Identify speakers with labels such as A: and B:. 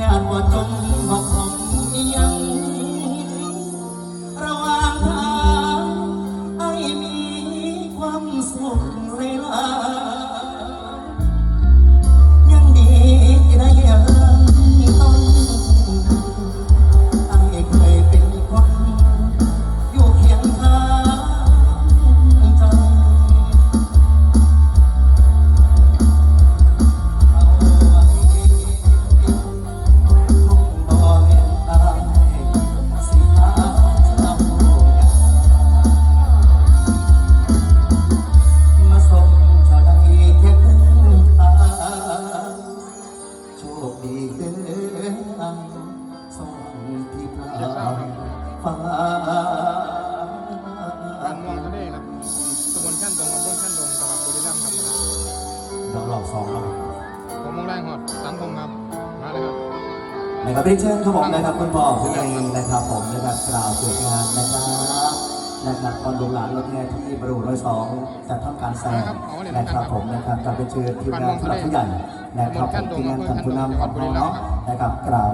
A: ญาติว่าจมว่าคงยังระหว่งทห้มีความสุขเลยล่ะ ฟ้าบ้า
B: นม่วงทะเลครับตำบลขั้นดงอำเภอขั้นดงจังหวัดบุรีรัมย์ครับ
A: ดอกหลอกสองครับ
B: ผมมองแรงหอดสังคมครับ มาเลยครับ
A: นะครับพี่เชิญครับผมนะครับคุณพ่อคุณเองนะครับผมนะครับกล่าวเกี่ยวกับงานนะครับนะครับตอนดูหลานรถแห่ที่บรรลุร้อยสองจะทำการแสดง
B: นะครับผ
A: มนะครับกับเป็นเชิญทีมงานผู้หลักผู้ใหญ่นะครับผมทีมงานท่านผู้นำของเราเนาะนะครับกล่าว